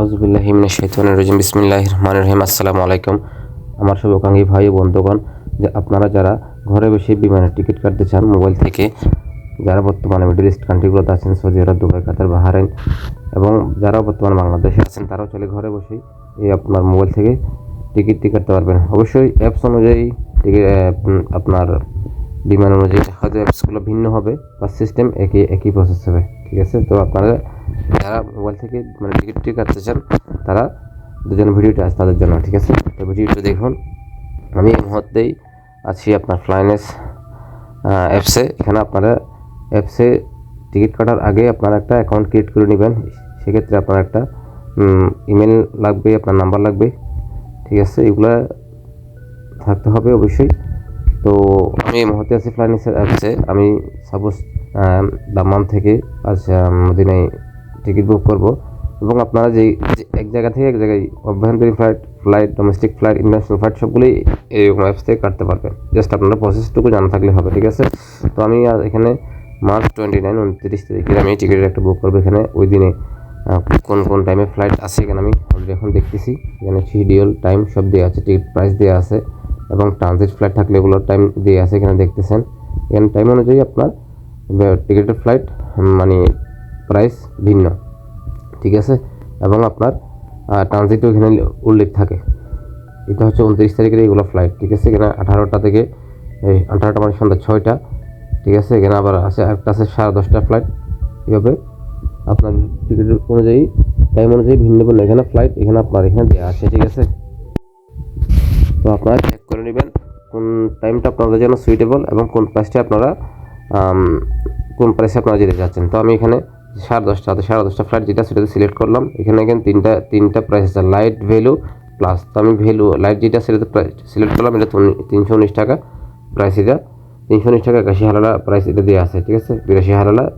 আউজবিল্লাহিমিন শৈতান রজিম বিসমিল্লাহ রহমান রহিম আসসালামু আলাইকুম আমার শুভাকাঙ্ক্ষী ভাই ও বন্ধুগণ, যে আপনারা যারা ঘরে বসে বিমানের টিকিট কাটতে চান, মোবাইল থেকে যারা বর্তমানে মিডল ইস্ট কান্ট্রিগুলোতে আছেন, Saudi Arab, Dubai, Qatar, Bahrain এবং যারা বর্তমানে বাংলাদেশে আছেন, তারাও চলে ঘরে বসেই এই আপনার মোবাইল থেকে টিকিটটি কাটতে পারবেন। অবশ্যই অ্যাপস অনুযায়ী আপনার বিমান অনুযায়ী অ্যাপসগুলো ভিন্ন হবে, বা সিস্টেম একই একই প্রসেস হবে। ঠিক আছে? তো আপনারা যারা মোবাইল থেকে মানে টিকিটটি কাটতে চান, তারা দুজন ভিডিওটা আছে তাদের জন্য, ঠিক আছে? তো ভিডিওটা দেখুন। আমি এই মুহূর্তেই আছি আপনার ফ্লাইনেস অ্যাপসে এখানে আপনারা অ্যাপসে টিকিট কাটার আগে আপনারা একটা অ্যাকাউন্ট ক্রিয়েট করে নেবেন। সেক্ষেত্রে আপনার একটা ইমেল লাগবে, আপনার নাম্বার লাগবে, ঠিক আছে? এগুলো থাকতে হবে অবশ্যই। তো আমি এই মুহূর্তে আছি ফ্লাইনেসের অ্যাপসে আমি সাপোজ দাম্মাম থেকে আজ মদিনায় টিকিট বুক করব। এবং আপনারা যেই, যে এক জায়গা থেকে এক জায়গায় অভ্যন্তরীণ flight flight domestic flight international flight সবগুলোই এই অ্যাপস থেকে কাটতে পারবেন। জাস্ট আপনারা প্রসেসটুকু জানা থাকলে হবে, ঠিক আছে? তো আমি আর এখানে মার্চ টোয়েন্টি নাইন উনত্রিশ তারিখে আমি টিকিটের একটা বুক করব এখানে। ওই দিনে কোন কোন টাইমে ফ্লাইট আছে এখানে আমি অলরেডি এখন দেখতেছি। এখানে শিডিউল টাইম সব দেওয়া আছে টিকিট প্রাইস দেওয়া আছে, এবং ট্রানজিট ফ্লাইট থাকলে এগুলোর টাইম দেওয়া আছে এখানে দেখতেছেন। এখানে টাইম অনুযায়ী আপনার টিকিটের ফ্লাইট মানে প্রাইস ভিন্ন, ঠিক আছে? এবং আপনার ট্রানজিটও এখানে উল্লেখ থাকে। এটা হচ্ছে উনত্রিশ তারিখের এইগুলো ফ্লাইট ঠিক আছে? এখানে আঠারোটা থেকে, এই আঠারোটা মানে সন্ধ্যা ছয়টা, ঠিক আছে? এখানে আবার আছে, একটা আছে সাড়ে দশটা ফ্লাইট এভাবে আপনার টিকিট অনুযায়ী টাইম অনুযায়ী ভিন্ন ভিন্ন এখানে ফ্লাইট এখানে আপনার এখানে দেওয়া আছে, ঠিক আছে? তো আপনারা চেক করে নেবেন কোন টাইমটা আপনাদের জন্য সুইটেবল এবং কোন প্রাইসটা আপনারা কোন প্রাইসে আপনারা যেতে চাচ্ছেন। তো আমি এখানে সাড়ে দশটা সাড়ে দশটা ফ্লাইট যেটা সেটাতে সিলেক্ট করলাম। এখানে এখানে তিনটা তিনটা প্রাইস আছে লাইট ভ্যালু প্লাস তো আমি ভ্যালু লাইট যেটা সেটাতে সিলেক্ট করলাম, এটা তিনশো উনিশ টাকা প্রাইস এটা। তিনশো উনিশ টাকা একাশি হারালা প্রাইস এটা দেওয়া আছে, ঠিক আছে? বিরাশি হারালা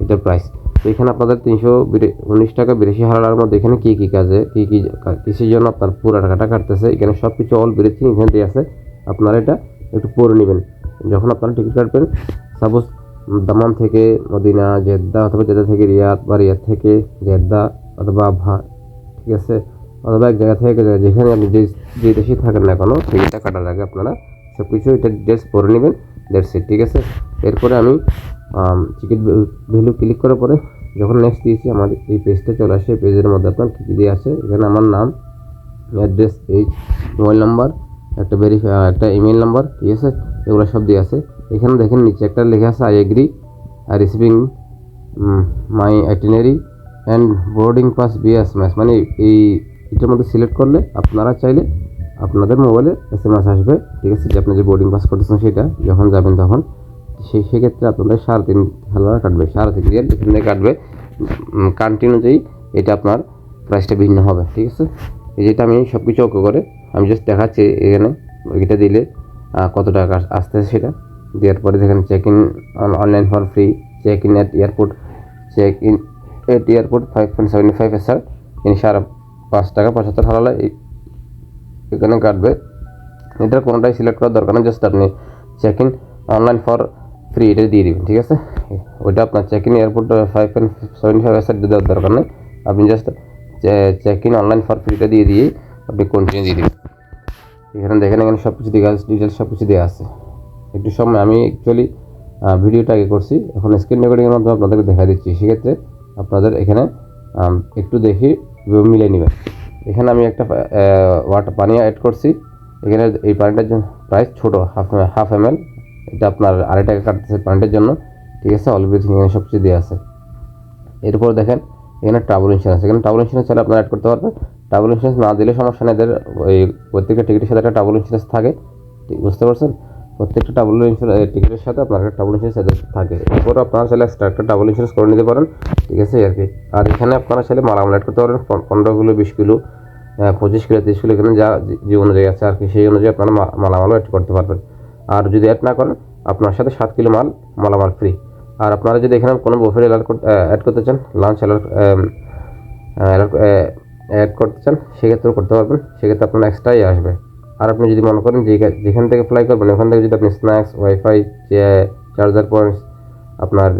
এটা প্রাইস তো এখানে আপনাদের তিনশো উনিশ টাকা বিরাশি হারালার মধ্যে এখানে কী কী কাজে, কী কী কা- কিসের জন্য আপনার পুরো টাকাটা কাটতেছে, এখানে সব কিছু অল বেরিয়েছি এখানে দেওয়া আছে। আপনারা এটা একটু পড়ে নেবেন। যখন আপনারা টিকিট কাটবেন সাপোজ দামাম থেকে মদিনা, জেদ্দা অথবা জেদ্দা থেকে রিয়াদ বা রিয়াদ থেকে জেদ্দা অথবা ভা, ঠিক আছে? অথবা এক জায়গা থেকে যেখানে আপনি যে যে দেশে থাকেন না কেন টিকিটটা কাটার আগে আপনারা সব কিছু এটা ডিটেলস পরে নেবেন দ্যাটস ইট ঠিক আছে? এরপরে আমি টিকিট ভ্যালু ক্লিক করার পরে যখন নেক্সট দিয়েছি, আমার এই পেজটা চলে আসে। এই পেজের মধ্যে আপনার কী কী দিয়ে আছে এখানে আমার নাম অ্যাড্রেস এইজ মোবাইল নাম্বার একটা ভেরিফাই একটা ইমেল নাম্বার ঠিক আছে? এগুলো সব দিয়ে আছে এখানে দেখেন নিচে একটা লেখা আছে I agree R receiving my itinerary and boarding pass by S M S মানে এই এটার মধ্যে সিলেক্ট করলে আপনারা চাইলে আপনাদের মোবাইলে এস এম এস আসবে। ঠিক আছে, যে আপনি যে বোর্ডিং পাস করতেছেন সেটা যখন যাবেন তখন। সেই সেক্ষেত্রে আপনাদের সাড়ে তিন হাজার কাটবে সাড়ে তিন রিয়াল এখান থেকে কাটবে কান্ট্রি অনুযায়ী এটা আপনার প্রাইসটা ভিন্ন হবে। ঠিক আছে, এই যেটা আমি সব কিছু ওকে করে, আমি জাস্ট দেখাচ্ছি এখানে, এটা দিলে কত টাকা আসতেছে সেটা। দেওয়ার পরে দেখেন check in online for free check in at airport check in at airport five point seventy five SAR ইনি সাড়ে পাঁচ টাকা পঁচাত্তর হারালে এখানে কাটবে। এটার কোনোটাই সিলেক্ট করার দরকার নেই জাস্ট আপনি check in online for free এটা দিয়ে দিবেন, ঠিক আছে? ওইটা আপনার check in airport five point seventy five SAR দেওয়ার দরকার নেই। আপনি just check in online for ফ্রিটা দিয়ে দিয়ে আপনি কন্টিনিউ দিয়ে দিবেন। এখানে দেখেন, এখানে সব কিছু ডিটেলস ডিটেলস সব কিছু দেওয়া আছে। একটু সময় আমি অ্যাকচুয়ালি ভিডিওটা আগে করছি। এখন স্ক্রিন রেকর্ডিংয়ের মাধ্যমে আপনাদেরকে দেখা দিচ্ছি। সেক্ষেত্রে আপনাদের এখানে একটু দেখি মিলিয়ে নেবেন। এখানে আমি একটা ওয়াটার পানি অ্যাড করছি। এখানে এই পানিটার জন্য প্রাইস ছোটো হাফ হাফ এম এটা আপনার আড়াই টাকা কাটতেছে পানিটার জন্য। ঠিক আছে অল এভরিথিং এখানে সব কিছু দেওয়া আছে। এরপর দেখেন, এখানে ট্রাভেল ইন্স্যুরেন্স এখানে ট্রাভেল ইন্স্যুরেন্স চাইলে আপনারা অ্যাড করতে পারবেন। ট্রাভেল ইন্স্যুরেন্স না দিলে সমস্যা নেই। এদের ওই প্রত্যেকটা টিকিটের সাথে একটা ট্রাভেল ইন্স্যুরেন্স থাকে। বুঝতে পারছেন? প্রত্যেকটা ট্রাভেল ইন্স্যুরেন্স টিকিটের সাথে আপনার একটা ট্রাভেল ইন্স্যুরেন্স থাকে। এরপর আপনারা চাইলে এক্সট্রা একটা ট্রাভেল ইন্স্যুরেন্স করে নিতে পারেন, ঠিক আছে, আর কি। আর এখানে আপনারা চাইলে মালামাল অ্যাড করতে পারেন পনেরো কিলো, বিশ কিলো পঁচিশ কিলো, তিরিশ কিলো, এখানে যা যে- অনুযায়ী আছে, আর কি, সেই অনুযায়ী আপনারা মা- মালামালও অ্যাড করতে পারবেন। আর যদি অ্যাড না করেন, আপনার সাথে সাত কিলো মাল, মালামাল ফ্রি আর আপনারা যদি এখানে কোনো বুফের অ্যাড করতে চান লাঞ্চ অ্যাড করতে চান, সেক্ষেত্রেও করতে পারবেন, সেক্ষেত্রে আপনার এক্সট্রাই আসবে। আর আপনি যদি মনে করেন যে যেখান থেকে ফ্লাই করবেন, ওখান থেকে যদি আপনি স্ন্যাক্স ওয়াইফাই চার্জার পয়েন্টস আপনার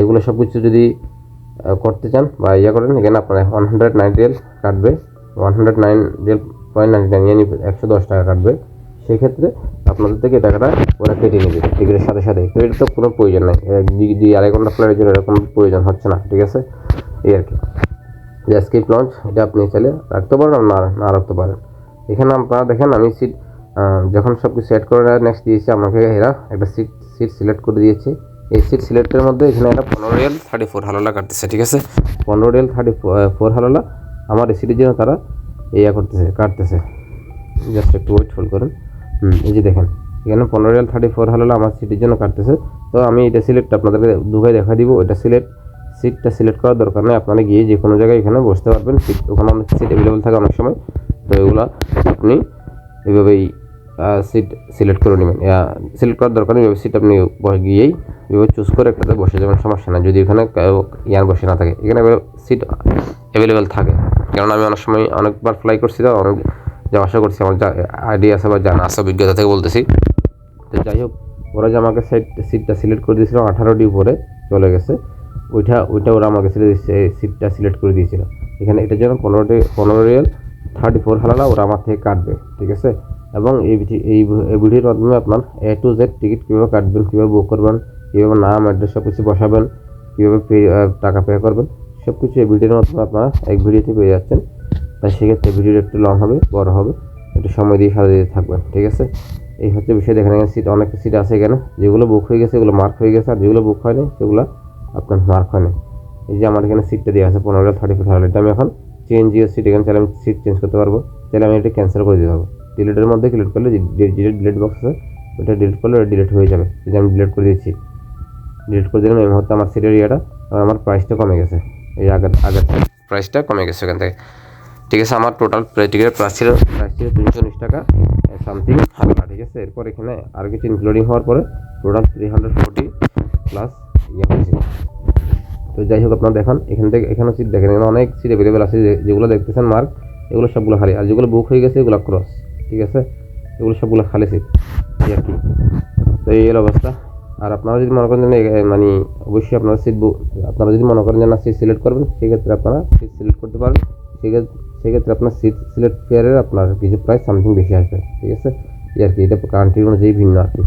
এগুলো সব কিছু যদি করতে চান বা ইয়ে করেন এখানে আপনার ওয়ান হান্ড্রেড নাইন রিয়েল কাটবে। One hundred nine real point ninety nine ইয়ানি একশো দশ টাকা কাটবে। সেক্ষেত্রে আপনাদের থেকে টাকাটা ওরা কেটে নেবে। টিকিটের সাথে সাথে। তো এটা তো কোনো প্রয়োজন নেই। দুই আড়াই ঘণ্টা ফ্লাইটের জন্য এরকম প্রয়োজন হচ্ছে না, ঠিক আছে? এই আর কি। স্কিপ লঞ্চ এটা আপনি চাইলে রাখতে পারেন আর না না রাখতে পারেন। এখানে আপনারা দেখেন, আমি সিট যখন সব কিছু সেট করে নেক্সট দিয়েছি, আমাকে এরা একটা সিট সিট সিলেক্ট করে দিয়েছে। এই সিট সিলেক্টের মধ্যে এখানে একটা পনেরো রিয়াল থার্টি ফোর হালোলা কাটতেছে, ঠিক আছে? পনেরো রিয়াল থার্টি ফোর হালোলা আমার এই সিটের জন্য তারা ইয়া করতেছে, কাটতেছে। জাস্ট একটু ওয়েট হোল্ড করুন। এই যে দেখেন, এখানে পনেরো রিয়াল থার্টি ফোর হালোলা আমার সিটের জন্য কাটতেছে। তো আমি এটা সিলেক্ট আপনাদেরকে দুভাই দেখা দিব, এটা সিলেক্ট সিটটা সিলেক্ট করার দরকার নেই। আপনারা গিয়ে যে কোনো জায়গায় এখানে বসতে পারবেন সিট ওখানে অনেক সিট অ্যাভেলেবল থাকে অনেক সময়। তো এগুলো আপনি এইভাবেই সিট সিলেক্ট করে নেবেন। সিলেক্ট করার দরকার নেই সিট আপনি গিয়েই এভাবে চুজ করে একটাতে বসে যাবেন, সমস্যা না যদি এখানে ইয়ার বসে না থাকে, এখানে সিট অ্যাভেলেবেল থাকে। কারণ আমি অনেক সময় অনেকবার ফ্লাই করছি তো, অনেক যাওয়া আসা করছি, আমার যা আইডিয়া আছে বা জানা আছে অভিজ্ঞতা থেকে বলতেছি। তো যাই হোক, ওরা যে আমাকে সাইড সিটটা সিলেক্ট করে দিয়েছিল আঠারোটি উপরে চলে গেছে। ওইটা ওইটা ওরা আমাকে সিটটা সিলেক্ট করে দিয়েছিল। এখানে এটার জন্য পনেরোটি পনেরো রিয়াল থার্টি ফোর হালালা ওরা আমার থেকে কাটবে, ঠিক আছে? এবং এই এই ভিডিওর মাধ্যমে আপনার এ টু জেড টিকিট কীভাবে কাটবেন, কীভাবে বুক করবেন, কীভাবে নাম অ্যাড্রেস সব কিছু বসাবেন, কীভাবে পে টাকা পে করবেন সব কিছু এই ভিডিওর মাধ্যমে আপনারা এক ভিডিওতে পেয়ে যাচ্ছেন। তাই সেক্ষেত্রে ভিডিওটা একটু লং হবে, বড় হবে, একটু সময় দিয়ে সাথে দিতে থাকবেন, ঠিক আছে? এই হচ্ছে বিষয়, দেখেন এখানে সিট অনেক সিট আছে এখানে। যেগুলো বুক হয়ে গেছে, এগুলো মার্ক হয়ে গেছে, আর যেগুলো বুক হয়নি, সেগুলো আপনার মার্ক হয়নি। এই যে আমার এখানে সিটটা দেওয়া আছে, পনেরো থার্টি ফোর এটা আমি এখন চেঞ্জ জিও সিট এখানে চাইলে আমি সিট চেঞ্জ করতে পারব। চাইলে আমি এটা ক্যান্সেল করে দিতে পারব। ডিলিটের মধ্যে ক্লিক করলে ডিলিট ডিলিট বক্স আছে, ওটা ডিলিট করলে ওটা ডিলিট হয়ে যাবে। এই যে আমি ডিলিট করে দিচ্ছি ডিলিট করে দিলাম, এই মুহূর্তে আমার সিটের ইয়েটা আর আমার প্রাইসটা কমে গেছে। এই আগের আগের প্রাইসটা কমে গেছে ওখান থেকে। ঠিক আছে, আমার টোটাল টিকিটের প্রাইস ছিল প্রাইস ছিল তিনশো উনিশ টাকা সামথিং হালকা ঠিক আছে, এরপর এখানে আর কিছু ইনক্লুডিং হওয়ার পরে total three hundred forty plus ইয়ে হয়েছে। তো যাই হোক, আপনারা দেখেন। এখান থেকে এখানে সিট দেখেন, এখানে অনেক সিট অ্যাভেলেবেল আছে যেগুলো দেখতেছেন মার্ক এগুলো সবগুলো খালি। আর যেগুলো বুক হয়ে গেছে, এগুলো ক্রস ঠিক আছে? এগুলো সবগুলো খালি সিট এই আর কি। তো এই হলো অবস্থা। আর আপনারা যদি মনে করেন মানে অবশ্যই আপনারা সিট বুক আপনারা যদি মনে করেন যে না সিট সিলেক্ট করবেন, সেক্ষেত্রে আপনারা সিট সিলেক্ট করতে পারেন সেক্ষেত্রে সেক্ষেত্রে আপনার সিট সিলেক্ট ফেয়ারের আপনার কিছু প্রাইস সামথিং বেশি আসবে, ঠিক আছে? এই আর কি, এটা কান্ট্রি অনুযায়ী ভিন্ন আর কি।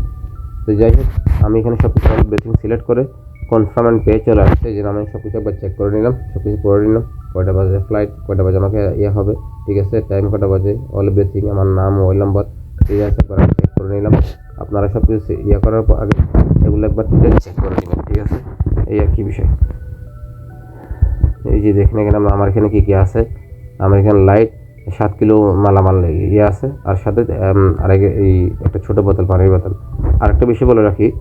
তো যাই হোক, আমি এখানে সব কিছু বেসিং সিলেক্ট করে কনফার্ম অ্যান্ড পে চলে আসছে, যে আমি সব কিছু একবার চেক করে নিলাম সব কিছু করে নিলাম, কয়টা বাজে ফ্লাইট কয়টা বাজে আমাকে ইয়ে হবে, ঠিক আছে টাইম কয়টা বাজে অল বেসিং আমার নাম, মোবাইল নাম্বার ঠিক আছে আমি চেক করে নিলাম, আপনারা সব কিছু ইয়ে করার পর আগে এগুলো একবার ডিটেল চেক করে নেবেন, ঠিক আছে, এই আর কি বিষয়। এই যে দেখেন এখানে আমার- এখানে কী কী আছে? আমার এখানে লাইট সাত কিলো মালামাল ইয়ে আছে, আর সাথে আরেক এই একটা ছোটো বোতল, পানির বোতল। আর একটা বিষয় বলে রাখি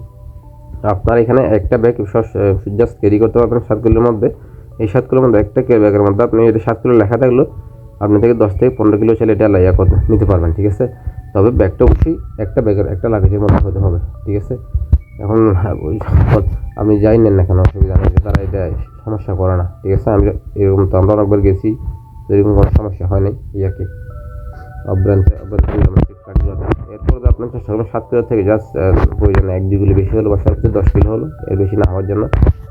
আপনার এখানে একটা ব্যাগ জাস্ট ক্যারি করতে পারবেন সাত কিলোর মধ্যে। এই সাত কিলোর মধ্যে একটা ব্যাগের মধ্যে আপনি এটা সাত কিলো লেখা থাকল, আপনি থেকে দশ থেকে পনেরো কিলো চাইলে এটা লাইয়া করতে নিতে পারবেন, ঠিক আছে? তবে ব্যাগটা অবশ্যই একটা ব্যাগের একটা লাগেজের মধ্যে হতে হবে, ঠিক আছে? এখন আপনি যাই নেন না কেন, অসুবিধা নেই তারা এটা সমস্যা করে না, ঠিক আছে? আমি এরকম তো আমরা অনেকবার গেছি এরকম কোনো সমস্যা হয় নাই এই আর কি অভ্রান্তে অভ্রান্তে এরপর আপনার চেষ্টা করবেন সাত কিলো থেকে জাস্ট প্রয়োজন এক, দুই কিলো বেশি হলো বা সর্বোচ্চ দশ কিলো হলো, এর বেশি না হওয়ার জন্য।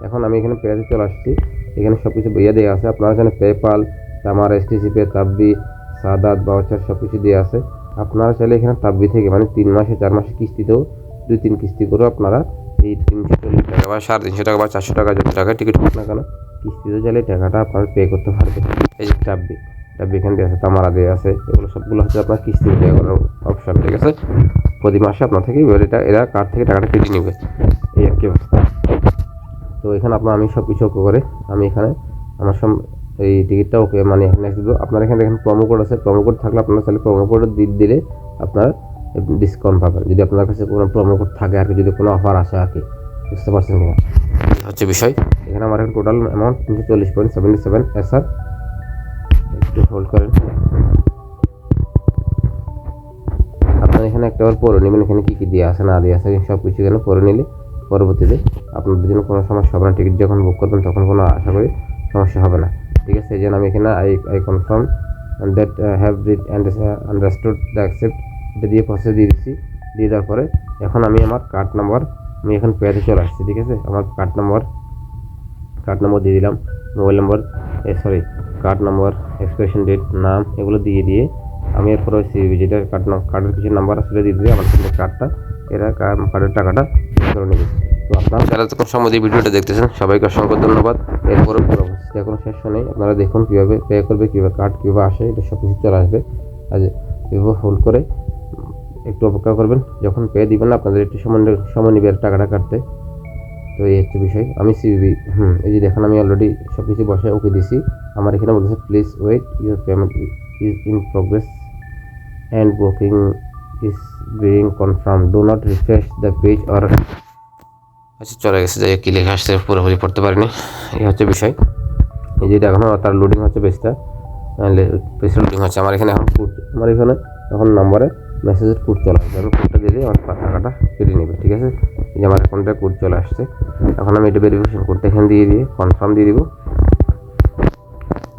এখন আমি এখানে পেঁয়াজে চলে আসছি। এখানে সব কিছু ইয়ে দেওয়া আছে। আপনার এখানে পেপাল আমার এসটিসি পে তাব্বি, সাদাত বাউচার সব কিছু দেওয়া আছে। আপনারা চাইলে এখানে তাব্বি থেকে মানে তিন মাসে, চার মাসে কিস্তিতেও দুই, তিন কিস্তি করেও আপনারা এই তিনশো চল্লিশ টাকা বা সাড়ে তিনশো টাকা বা চারশো টাকা যত টাকা টিকিট হোক না কেন কিস্তিতে চাইলে টাকাটা আপনারা পে করতে পারবেন। এই যে টাব্বি টাব্বি এখানে দেওয়া আছে, তামারা দেওয়া আছে, এগুলো সবগুলো হচ্ছে আপনার কিস্তিতে দেওয়া অপশন ঠিক আছে প্রতি মাসে আপনার থেকে এটা এরা কার্ড থেকে টাকাটা কেটে নেবে? এই আর কি অবস্থা। তো এখানে আপনার আমি সব কিছু ওকে করে আমি এখানে আমার সব এই টিকিটটা ওকে মানে নেক্সট দিব। আপনার এখানে দেখেন প্রোমো কোড আছে। প্রোমো কোড থাকলে আপনার তাহলে প্রোমো কোড দিয়ে দিলে আপনার ডিসকাউন্ট পাবেন। যদি আপনার কাছে কোনো প্রোমো কোড থাকে আর কি যদি কোনো অফার আসে আর কি। বুঝতে পারছেন কিনা? হচ্ছে বিষয়। এখানে আমার এখন টোটাল অ্যামাউন্ট তিনশো চল্লিশ point seventy seven S sir একটু হোল্ড করেন। এখানে একটা বার পরে নেবেন, এখানে কী কী দেওয়া আছে, না দেওয়া আছে সব কিছু এখানে পরে নিলে পরবর্তীতে আপনাদের জন্য কোনো সমস্যা হবে না। টিকিট যখন বুক করবেন তখন কোনো আশা করি সমস্যা হবে না। ঠিক আছে, এই জন্য আমি এখানে I I confirm that have read and understood the accept এটা দিয়ে প্রসেস দিয়ে দিচ্ছি। দিয়ে দেওয়ার পরে এখন আমি আমার কার্ড নাম্বার আমি এখন পেতে চলে আসছি, ঠিক আছে? আমার কার্ড নাম্বার কার্ড নম্বর দিয়ে দিলাম। Mobile number sorry card number expression date নাম, এগুলো দিয়ে দিয়ে আমি এরপর ওই যেটা কার্ড কার্ডের কিছু নাম্বার সেটা দিয়ে দিয়ে আমার কিন্তু কার্ডটা এরা কার্ডের টাকাটা ধরে নেবে তো আপনারা যারা যখন সময় দিয়ে ভিডিওটা দেখতেছেন, সবাইকে অসংখ্য ধন্যবাদ। এরপরে পুরো কোনো শেষ নেই আপনারা দেখুন কীভাবে পে করবে, কীভাবে কার্ড কীভাবে আসে, এটা সব কিছু চলে আসবে। আজ এভাবে হোল্ড করে একটু অপেক্ষা করবেন। যখন পে দিবেন, আপনাদের একটু সময় সময় নেবে টাকাটা কাটতে। তো এই হচ্ছে বিষয়। আমি সিবি হুম, এই যে দেখেন, আমি অলরেডি সব কিছু বসে ওকে দিছি। আমার এখানে বলতেছে please wait your payment is in progress and booking is being confirm do not refresh the page or আচ্ছা চলে গেছে, যাই কি লেখা আসছে, পুরোপুরি পড়তে পারিনি। এই হচ্ছে বিষয়। এই যেটা এখনও তার লোডিং হচ্ছে পেজটা পেজটা লোডিং হচ্ছে। আমার এখানে এখন কোড আমার এখানে এখন নম্বরে মেসেজের কোড চলে আসবে। আমি কোডটা দিলে আমার টাকাটা কেটে নেবে, ঠিক আছে? এই যে আমার অ্যাকাউন্টে কোড চলে আসছে। এখন আমি এটা ভেরিফিকেশন কোডটা এখানে দিয়ে দিয়ে কনফার্ম দিয়ে দিব।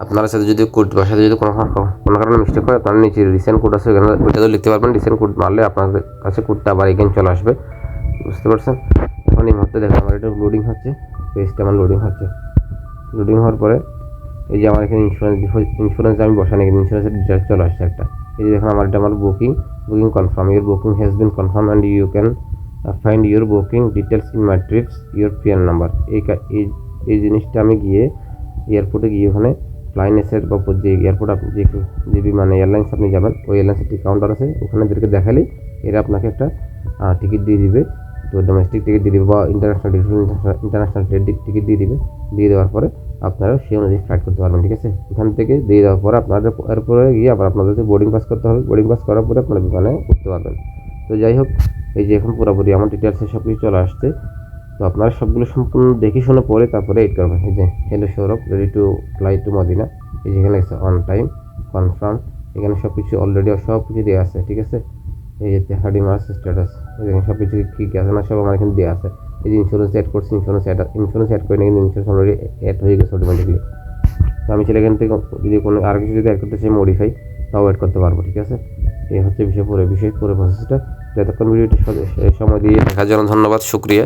আপনার সাথে যদি কোড বাসাতে যদি কোনো কোনো কারণে মিস্টেক হয়, আপনার নিচে রিসেন্ট কোড আছে, ওখানে ওইটাতেও লিখতে পারবেন। রিসেন্ট কোড মারলে আপনাদের কাছে কোডটা আবার এগেন চলে আসবে। বুঝতে পারছেন? এখন এই মুহূর্তে দেখো আমার এটা লোডিং হচ্ছে পেজটা আমার লোডিং হচ্ছে। লোডিং হওয়ার পরে এই যে আমার এখানে ইন্স্যুরেন্স ইন্স্যুরেন্স আমি বসানো এখানে ইন্স্যুরেন্সের ডিটেলস চলে আসছে একটা। এই যে দেখুন আমার এটা আমার booking booking confirm your booking has been confirm and you can find your booking details in my trips your PN number এই এই জিনিসটা আমি গিয়ে এয়ারপোর্টে গিয়ে ওখানে ফ্লাইনেসের বা যে এয়ারপোর্ট আপনি যে যে বিমানে এয়ারলাইন্স আপনি যাবেন, ওই এয়ারলাইন্সের একটি কাউন্টার আছে, ওখানে এদেরকে দেখালেই এরা আপনাকে একটা টিকিট দিয়ে দিবে। তো ডোমেস্টিক টিকিট দিয়ে দিবে বা ইন্টারন্যাশনাল ইন্টারন্যাশনাল টিকিট দিয়ে দিবে। দিয়ে দেওয়ার পরে আপনারা সেই অনুযায়ী ফ্লাইট করতে পারবেন, ঠিক আছে? এখান থেকে দিয়ে দেওয়ার পরে আপনাদের এরপরে গিয়ে আবার আপনাদেরকে বোর্ডিং পাস করতে হবে বোর্ডিং পাস করার পরে আপনারা বিমানে উঠতে পারবেন। তো যাই হোক, এই যে এখন পুরোপুরি আমার ডিটেলসে সব কিছু চলে আসছে। তো আপনারা সবগুলো সম্পূর্ণ দেখে শুনে পরে তারপরে এড করবেন। এই যে hello Sourav ready to fly to Medina এই যেখানে আছে অন টাইম কনফার্ম এখানে সব কিছু অলরেডি সব কিছু দেওয়া আছে, ঠিক আছে? এই যে হার্ডি মাস স্ট্যাটাস এখানে সব কিছু কী কী আছে না সব আমার এখানে দেওয়া আছে। এই যে ইন্স্যুরেন্স অ্যাড করছি ইন্স্যুরেন্স অ্যাড ইন্স্যুরেন্স অ্যাড করে কিন্তু ইন্স্যুরেন্স অলরেডি অ্যাড হয়ে গেছে অটোমেটিকলি তো আমি চাইলে এখান থেকে যদি কোনো, আর কিছু যদি অ্যাড করতে চাই মডিফাই তাও অ্যাড করতে পারব, ঠিক আছে? এই হচ্ছে বিষয় পুরো বিষয় পুরো প্রসেসটা যতক্ষণ ভিডিওটি সময় দিয়ে দেখার জন্য ধন্যবাদ, শুক্রিয়া।